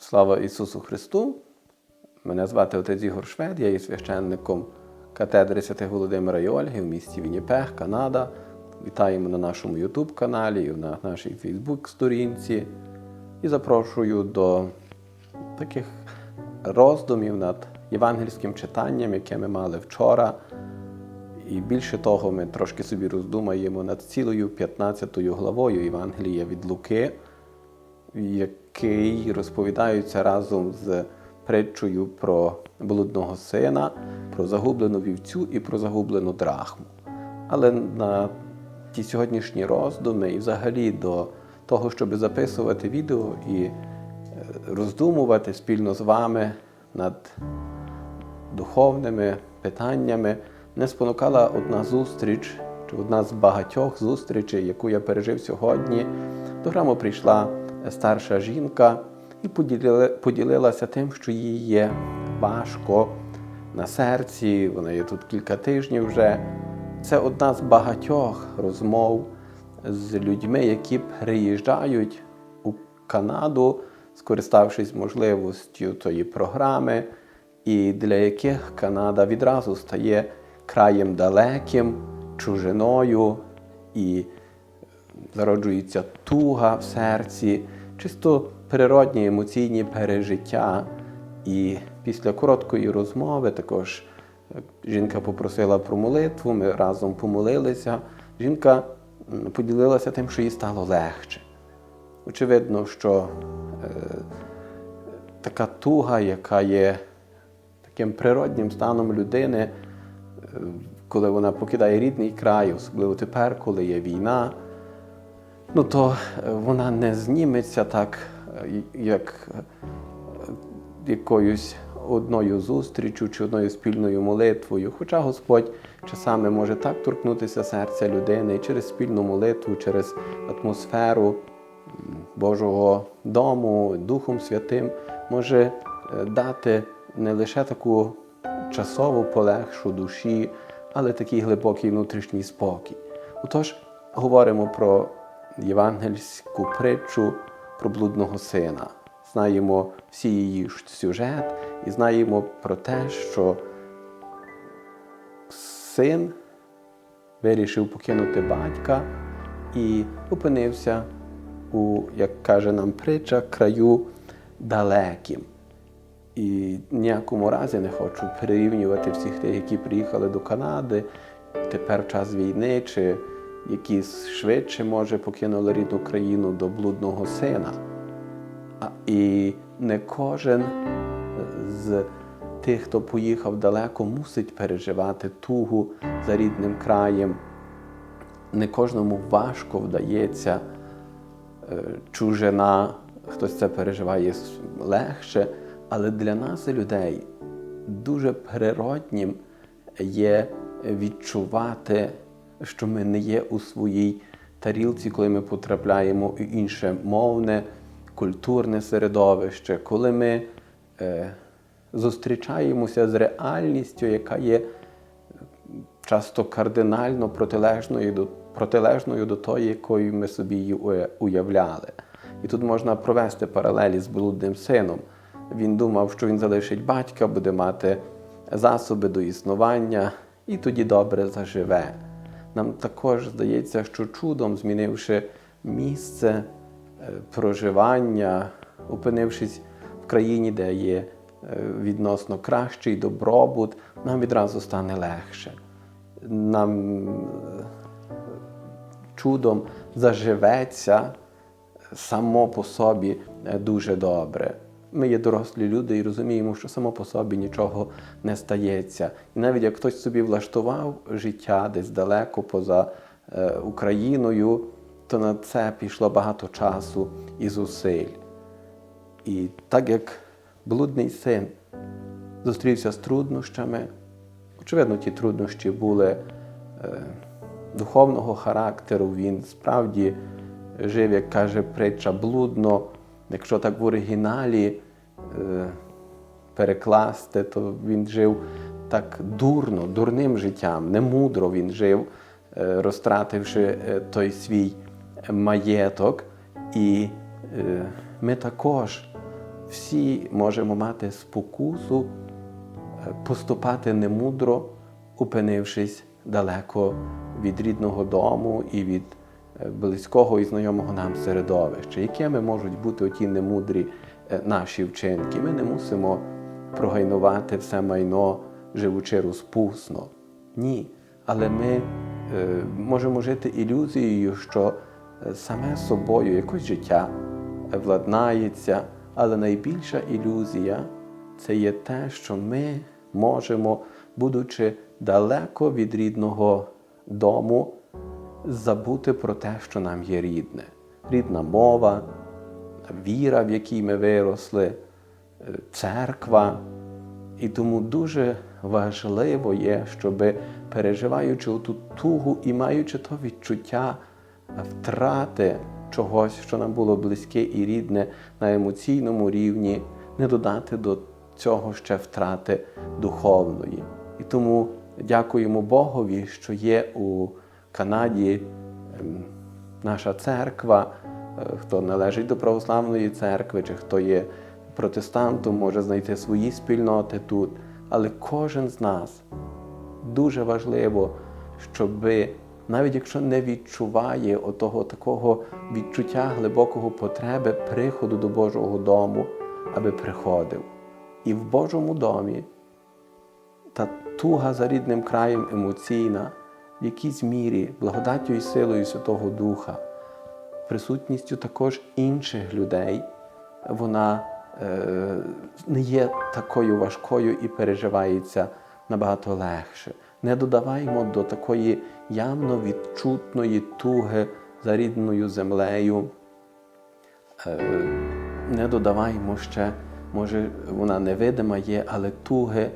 Слава Ісусу Христу! Мене звати отець Ігор Швед, я є священником катедри Святих Володимира і Ольги в місті Вінніпег, Канада. Вітаємо на нашому YouTube каналі і на нашій Facebook сторінці. І запрошую до таких роздумів над євангельським читанням, яке ми мали вчора. І більше того, ми трошки собі роздумаємо над цілою 15 главою Євангелія від Луки, який розповідається разом з притчою про блудного сина, про загублену вівцю і про загублену драхму. Але на ті сьогоднішні роздуми і взагалі до того, щоб записувати відео і е, роздумувати спільно з вами над духовними питаннями, не спонукала одна зустріч, чи одна з багатьох зустрічей, яку я пережив сьогодні. До храму прийшла старша жінка і поділила, поділилася тим, що їй є важко на серці. Вона є тут кілька тижнів вже. Це одна з багатьох розмов з людьми, які приїжджають у Канаду, скориставшись можливістю тої програми, і для яких Канада відразу стає краєм далеким, чужиною, і зароджується туга в серці, чисто природні емоційні пережиття. І після короткої розмови також е, жінка попросила про молитву, ми разом помолилися. Жінка поділилася тим, що їй стало легше. Очевидно, що е, така туга, яка є таким природнім станом людини, е, коли вона покидає рідний край, особливо тепер, коли є війна, ну то е, вона не зніметься так, е, як е, якоюсь одною зустрічю чи одною спільною молитвою. Хоча Господь часами може так торкнутися серця людини через спільну молитву, через атмосферу Божого дому, Духом Святим може дати не лише таку часову полегшу душі, але такий глибокий внутрішній спокій. Отож, говоримо про євангельську притчу про блудного сина. Знаємо всі її сюжет і знаємо про те, що син вирішив покинути батька і опинився у, як каже нам притча, краю далеким. І ніякому разі не хочу прирівнювати всіх тих, які приїхали до Канади тепер в час війни, чи які швидше, може, покинули рідну країну до блудного сина. І не кожен з тих, хто поїхав далеко, мусить переживати тугу за рідним краєм. Не кожному важко вдається е, чужина, хтось це переживає легше, але для нас, людей, дуже природнім є відчувати, що ми не є у своїй тарілці, коли ми потрапляємо у інше мовне, культурне середовище, коли ми е, зустрічаємося з реальністю, яка є часто кардинально протилежною до, протилежною до тої, якою ми собі її уявляли. І тут можна провести паралелі з блудним сином. Він думав, що він залишить батька, буде мати засоби до існування і тоді добре заживе. Нам також здається, що чудом змінивши місце е, проживання, опинившись в країні, де є е, відносно кращий добробут, нам відразу стане легше. Нам е, чудом заживеться само по собі дуже добре. Ми є дорослі люди і розуміємо, що само по собі нічого не стається. І навіть як хтось собі влаштував життя десь далеко поза е, Україною, то на це пішло багато часу і зусиль. І так як блудний син зустрівся з труднощами, очевидно, ті труднощі були е, духовного характеру, він справді жив, як каже притча, блудно. Якщо так в оригіналі е, перекласти, то він жив так дурно, дурним життям, немудро він жив, е, розтративши е, той свій маєток. І е, ми також всі можемо мати спокусу е, поступати немудро, опинившись далеко від рідного дому і від близького і знайомого нам середовища, якими можуть бути оті немудрі е, наші вчинки. Ми не мусимо прогайнувати все майно, живучи розпусно. Ні. Але ми е, можемо жити ілюзією, що е, саме собою якось життя владнається, але найбільша ілюзія це є те, що ми можемо, будучи далеко від рідного дому, забути про те, що нам є рідне. Рідна мова, віра, в якій ми виросли, е, церква. І тому дуже важливо є, щоб переживаючи ту тугу і маючи то відчуття втрати чогось, що нам було близьке і рідне на емоційному рівні, не додати до цього ще втрати духовної. І тому дякуємо Богові, що є у Канаді ем, наша церква, е, хто належить до православної церкви, чи хто є протестантом, може знайти свої спільноти тут. Але кожен з нас дуже важливо, щоб навіть якщо не відчуває отого такого відчуття глибокого потреби приходу до Божого дому, аби приходив. І в Божому домі та туга за рідним краєм емоційна, в якійсь мірі, благодаттю і силою Святого Духа, присутністю також інших людей, вона е, не є такою важкою і переживається набагато легше. Не додаваймо до такої явно відчутної туги за рідною землею. Е, не додаваймо ще, може, вона невидима є, але туги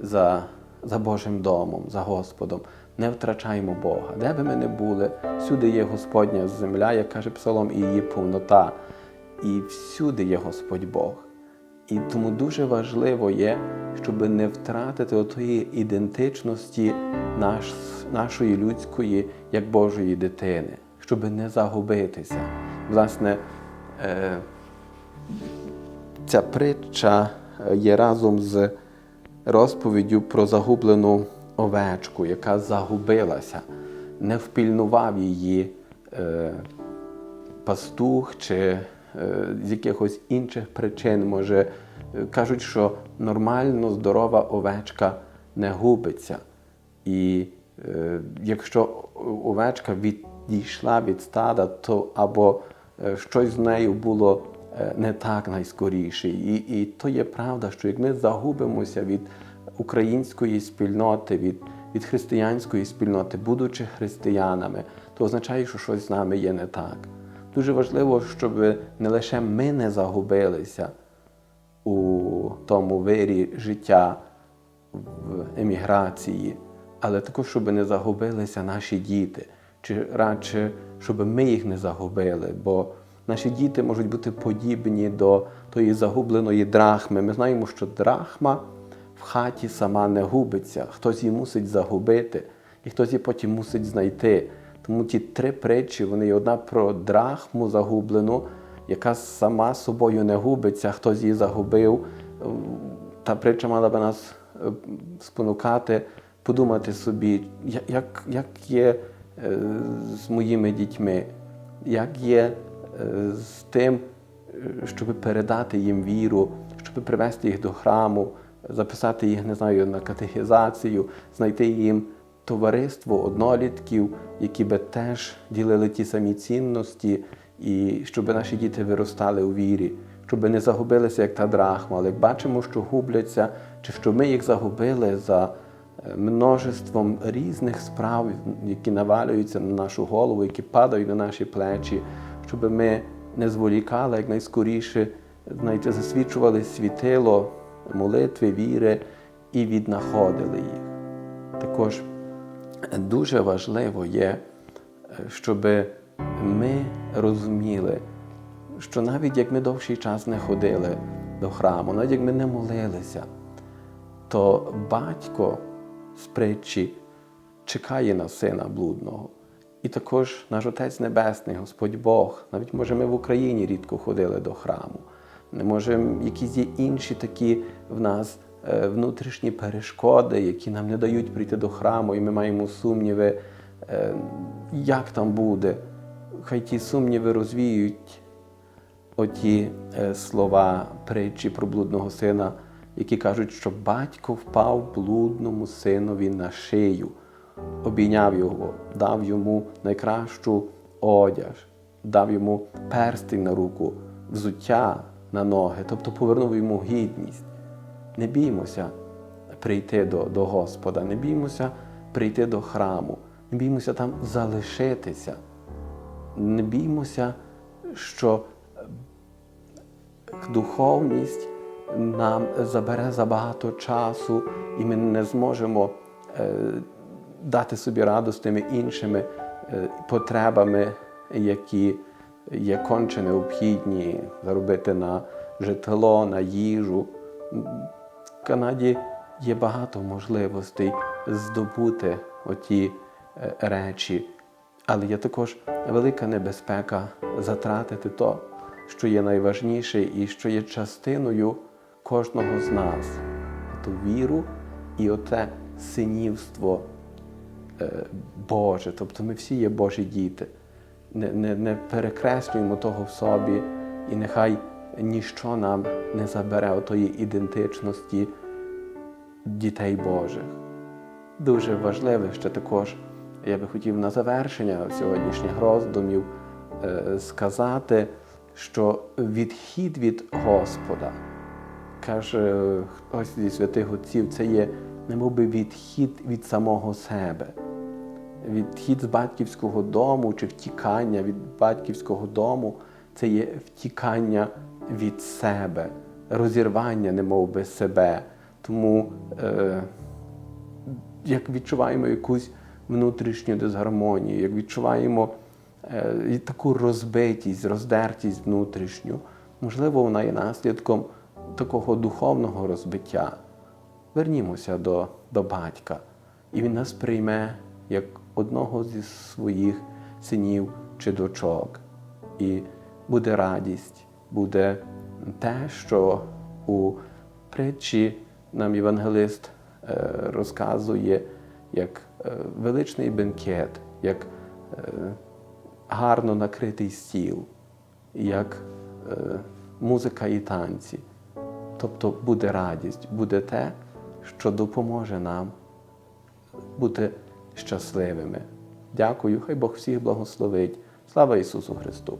за, за Божим домом, за Господом. Не втрачаймо Бога. Де би ми не були, всюди є Господня земля, як каже Псалом, і її повнота. І всюди є Господь Бог. І тому дуже важливо є, щоб не втратити отої ідентичності наш, нашої людської, як Божої дитини, щоб не загубитися. Власне, е, ця притча є разом з розповіддю про загублену овечку, яка загубилася, не впільнував її е, пастух чи е, з якихось інших причин. Може, е, кажуть, що нормально здорова овечка не губиться. І е, якщо овечка відійшла від стада, то або е, щось з нею було е, не так найскоріше. І, і то є правда, що як ми загубимося від української спільноти, від, від християнської спільноти, будучи християнами, то означає, що щось з нами є не так. Дуже важливо, щоб не лише ми не загубилися у тому вирі життя в еміграції, але також, щоб не загубилися наші діти, чи радше, щоб ми їх не загубили, бо наші діти можуть бути подібні до тої загубленої драхми. Ми знаємо, що драхма в хаті сама не губиться, хтось її мусить загубити, і хтось її потім мусить знайти. Тому ті три притчі, вони одна про драхму загублену, яка сама собою не губиться, хтось її загубив. Та притча мала би нас е, спонукати, подумати собі, як як є е, з моїми дітьми, як є е, з тим, щоб передати їм віру, щоб привести їх до храму, записати їх, не знаю, на катехізацію, знайти їм товариство однолітків, які би теж ділили ті самі цінності, і щоб наші діти виростали у вірі, щоб не загубилися, як та драхма. Але як бачимо, що губляться, чи що ми їх загубили за множеством різних справ, які навалюються на нашу голову, які падають на наші плечі, щоб ми не зволікали як найскоріше, знаєте, засвідчували світило молитви, віри і віднаходили їх. Також дуже важливо є, щоб ми розуміли, що навіть як ми довший час не ходили до храму, навіть як ми не молилися, то батько з притчі чекає на сина блудного. І також наш Отець Небесний, Господь Бог, навіть може ми в Україні рідко ходили до храму. Може, якісь є інші такі в нас е, внутрішні перешкоди, які нам не дають прийти до храму, і ми маємо сумніви, е, як там буде. Хай ті сумніви розвіють оті е, слова притчі про блудного сина, які кажуть, що батько впав блудному синові на шию, обійняв його, дав йому найкращу одяж, дав йому перстень на руку, взуття на ноги, тобто повернув йому гідність. Не біймося прийти до, до Господа, не біймося прийти до храму, не біймося там залишитися, не біймося, що духовність нам забере забагато часу, і ми не зможемо е, дати собі раду з тими іншими е, потребами, які є конче необхідні заробити на житло, на їжу. В Канаді є багато можливостей здобути оті е, речі, але є також велика небезпека затратити то, що є найважніше і що є частиною кожного з нас. Ту віру і оте синівство е, Боже. Тобто ми всі є Божі діти. Не, не, не перекреслюємо того в собі, і нехай ніщо нам не забере отої ідентичності дітей Божих. Дуже важливе ще також, я би хотів на завершення сьогоднішніх роздумів е, сказати, що відхід від Господа, каже хтось зі святих отців, це є немовби відхід від самого себе, відхід з батьківського дому чи втікання від батьківського дому це є втікання від себе, розірвання, немовби себе. Тому е, як відчуваємо якусь внутрішню дисгармонію, як відчуваємо е, таку розбитість, роздертість внутрішню, можливо, вона є наслідком такого духовного розбиття. Вернімося до, до батька, і він нас прийме як одного зі своїх синів чи дочок. І буде радість, буде те, що у притчі нам євангелист е, розказує як е, величний бенкет, як е, гарно накритий стіл, як музика і танці. Тобто буде радість, буде те, що допоможе нам бути щасливими. Дякую, хай Бог всіх благословить. Слава Ісусу Христу!